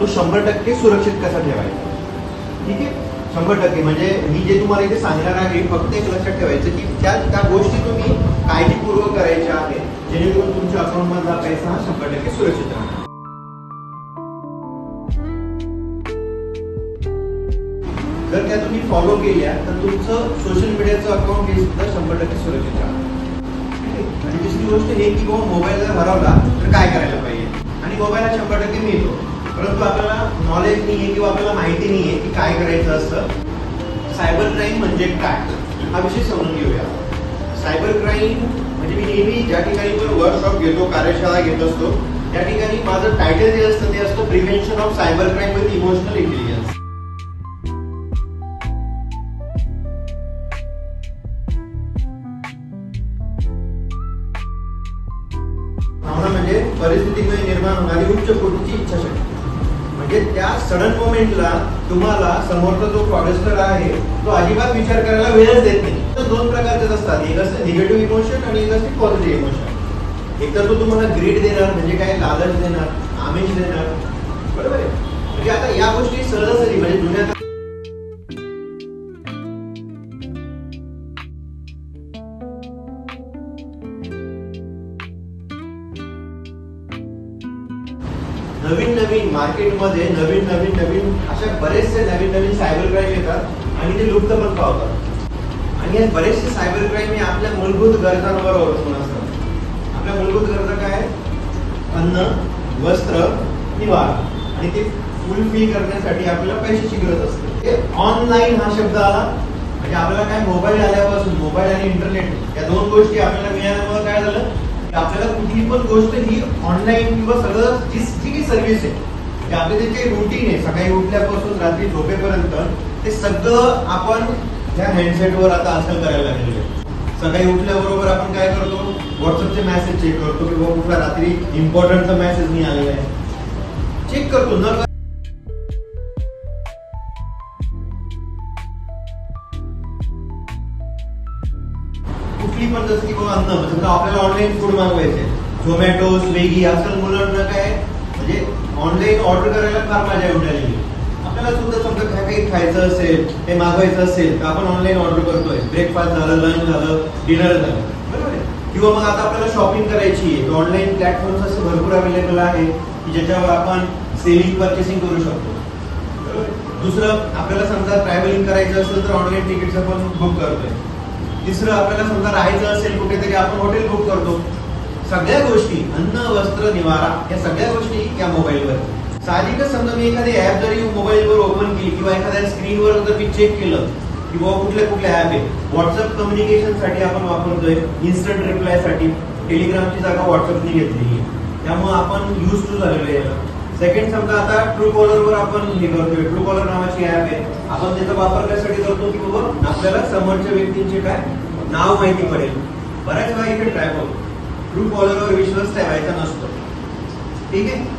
तो शंभर टक्के सुरक्षित कसा ठेवायचा? ठीक आहे? शंभर टक्के. म्हणजे मी जे तुम्हाला इथे सांगणार आहे फक्त एक लक्षात ठेवायचं की त्या त्या गोष्टी तुम्ही काळजीपूर्वक करायच्या आहेत. जेणेकरून तुमच्या अकाउंट मधला पैसा हा शंभर टक्के सुरक्षित राहणार जर त्या तुम्ही फॉलो केल्या तर तुमचं सोशल मीडियाचं अकाउंट हे सुद्धा शंभर टक्के सुरक्षित राहणार ठीक आहे? आणि दुसरी गोष्ट हे की बाबा मोबाईल जर हरवला तर काय करायला पाहिजे? आणि मोबाईल हा शंभर टक्के मिळतो. परंतु आपल्याला नॉलेज नाही आहे किंवा आपल्याला माहिती नाही आहे की काय करायचं असतं. सायबर क्राईम म्हणजे काय? हा विषय समजून घेऊया. सायबर क्राईम म्हणजे मी नेहमी ज्या ठिकाणी पण वर्कशॉप घेतो कार्यशाळा घेत असतो त्या ठिकाणी माझं टायटल जे असतं ते असतं prevention of cyber crime with emotional intelligence भावना म्हणजे परिस्थितीमध्ये निर्माण होणारी उच्च कोटीची इच्छाशक्ती. म्हणजे त्या सडन मोमेंटला तुम्हाला समोरचा जो फॉरेस्टर आहे तो अजिबात विचार करायला वेळच देत नाही. तर दोन प्रकारचे असतात. एक असते निगेटिव्ह इमोशन आणि एक असते पॉझिटिव्ह इमोशन एक तर तो तुम्हाला ग्रीड देणार म्हणजे काय लालच देणार आमिष देणार. बरोबर आहे? म्हणजे आता या गोष्टी सहजासहजी म्हणजे जुन्या नवीन नवीन मार्केटमध्ये नवीन नवीन नवीन अशा बरेचसे नवीन नवीन सायबर क्राईम येतात आणि ते लुप्त पण पावतात. आणि हे बरेचसे सायबर क्राईम हे आपल्या मूलभूत गरजांवर अवलंबून असतात. आपल्या मूलभूत गरजा काय अन्न वस्त्र निवारा. आणि ते फुलफिल करण्यासाठी आपल्याला पैशाची गरज असते. ऑनलाईन हा शब्द आला. म्हणजे आपल्याला काय मोबाईल आल्यापासून मोबाईल आणि इंटरनेट या दोन गोष्टी आपल्याला मिळाल्यामुळे काय झालं? की आपल्याला कुठली पण गोष्ट ही ऑनलाईन किंवा सगळं जी सर्व्हिस आहे. ते जे रुटीन आहे सकाळी उठल्यापासून रात्री झोपेपर्यंत ते सगळं आपण त्या हँडसेटवर आता आजकाल करायला लागलेलं आहे. सकाळी उठल्याबरोबर आपण काय करतो? व्हॉट्सअपचे मेसेज चेक करतो की बाबा कुठला रात्री इम्पॉर्टंटचा मेसेज नाही आलेला आहे. चेक करतो न कुठली पण जसं की बाबा अन्न समजा आपल्याला ऑनलाईन फूड मागवायचे झोमॅटो स्विगी आजकाल मुलांना काय म्हणजे ऑनलाईन ऑर्डर करायला फार मजा येऊन राहिली. आपल्याला सुद्धा समजा काय काही खायचं असेल हे मागवायचं असेल तर आपण ऑनलाईन ऑर्डर करतोय. ब्रेकफास्ट झालं लंच झालं डिनर झालं. बरोबर आहे. किंवा मग आता आपल्याला शॉपिंग करायची आहे ऑनलाईन प्लॅटफॉर्म्स असे भरपूर अवेलेबल आहे की ज्याच्यावर आपण सेलिंग परचेसिंग करू शकतो. बरोबर दुसरं आपल्याला समजा ट्रॅव्हलिंग करायचं असेल तर ऑनलाईन तिकीट्स आपण बुक करतोय. तिसरं आपल्याला समजा राहायचं असेल कुठेतरी आपण हॉटेल बुक करतो. सगळ्या गोष्टी अन्न वस्त्र निवारा या सगळ्या गोष्टी या मोबाईलवर. साहजिकच समजा मी एखादी ऍप जरी मोबाईलवर ओपन केली किंवा एखाद्या स्क्रीनवर जर मी चेक केलं की बाबा कुठल्या कुठल्या ऍप आहे व्हॉट्सअप कम्युनिकेशनसाठी आपण वापरतोय इन्स्टंट रिप्लायसाठी. टेलिग्रामची जागा व्हॉट्सअपने घेतली त्यामुळे आपण यूज टू झालेलो आहे सेकंड समजा आता ट्रू कॉलर वर आपण हे करतोय. ट्रू कॉलर नावाची ऍप आहे. आपण त्याचा वापर कशासाठी करतो की बाबा आपल्याला समोरच्या व्यक्तींचे काय नाव माहिती पडेल. बऱ्याच वेळा इथे ट्रॅप होतो ट्रू कॉलर वर विश्वास ठेवायचा नसतो ठीक आहे